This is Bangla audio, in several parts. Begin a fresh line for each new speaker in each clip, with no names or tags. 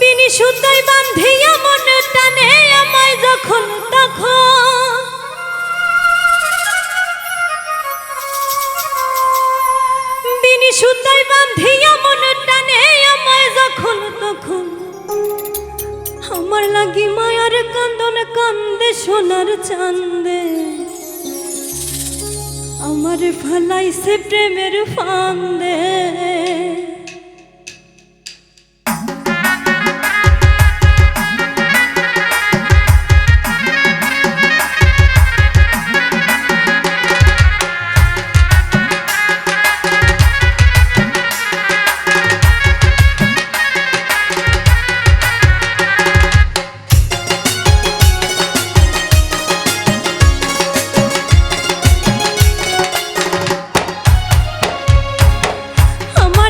বিনি সুতাই বান্ধিয়া মন টানে আমায় যখন তখন। বিনি সুতাই বান্ধিয়া মন টানে আমায় যখন তখন। আমার লাগি মায়ার কান্দন কান্দে, সোনার চান্দে। আমার ফালাইছে প্রেমের ফান্দে।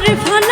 আমার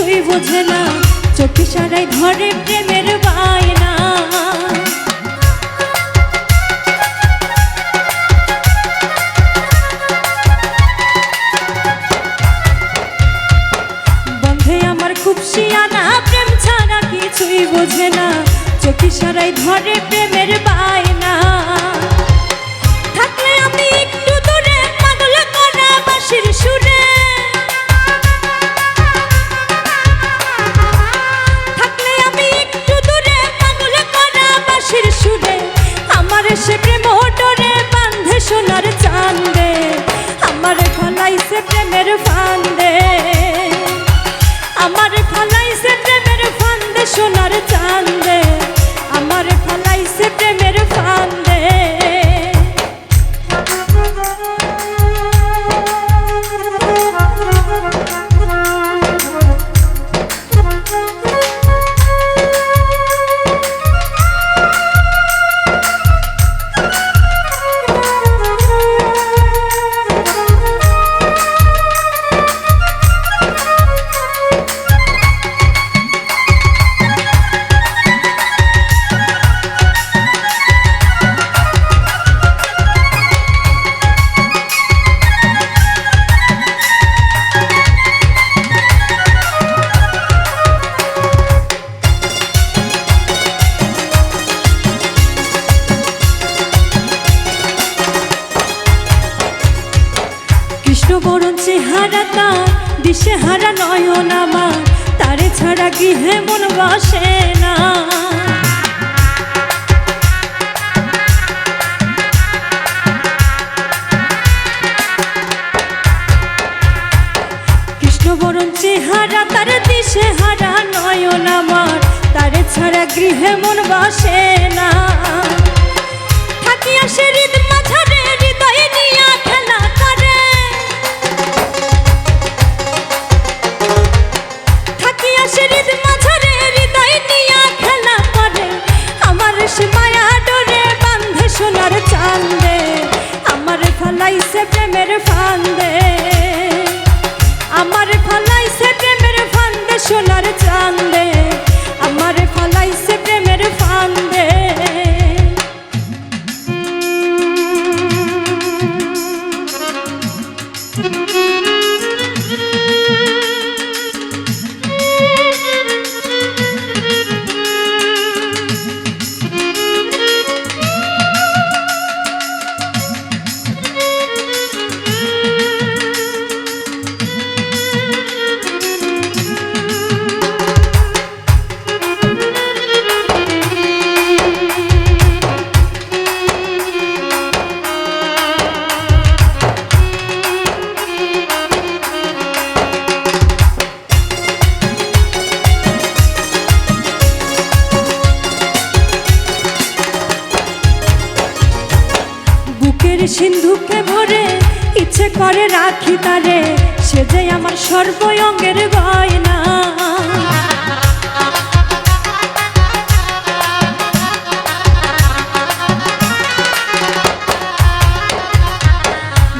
কিছুই বোঝে না। চোখে সারাই ধরে প্রেমের বায়না। বন্ধে আমার খুব শিয়ানা, প্রেম ছাড়া কিছুই বোঝে না। চোখে সারাই ধরে প্রেমের বায়না। আমার চেহারা তার দিশে হারা নয়ন আমার তারে ছাড়া গৃহে মন বসে না। কৃষ্ণ বরণ চেহারা, তার দিশে হারা নয়ন আমার তারে ছাড়া গৃহে মন বসে না। থাকিয়া সে হৃদ মাঝারে, হৃদয়ে নিয়া খেলা হৃদ মাঝারে হৃদয় নিয়া বুকের সিন্ধুকে ভরে ইচ্ছে করে রাখি তারে, সে যে আমার সর্বঙ্গের গয়না।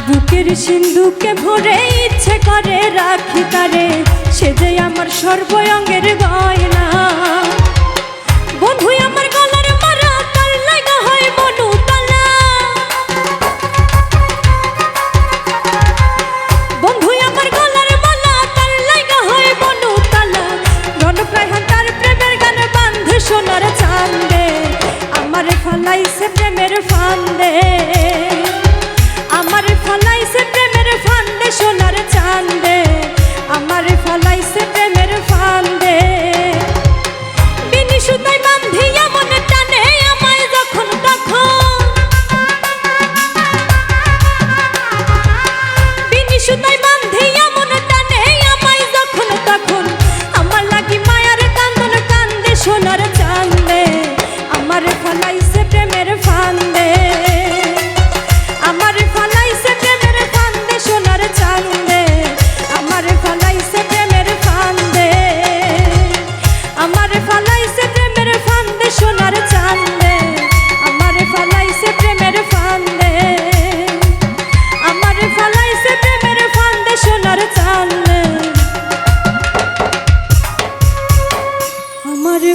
বুকের সিন্ধুকে ভরে ইচ্ছে করে রাখি তারে, সে যে আমার সর্বঙ্গের গয়না। ফান্দে আমার ফলাইছে প্রেমের চান্দে। আমার ফলাইছে প্রেমের ফান্দে বিনি সুতাই বান্ধিয়া মনে টানে আমায় যখন তখন। বিনি সুতাই বান্ধিয়া মনে টানে আমায় যখন তখন। আমার লাগি মায়ার কান্দন, কান্দে সোনার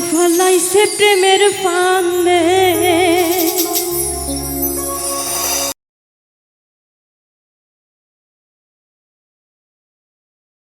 ফলাইছে প্রেমের ফান্দে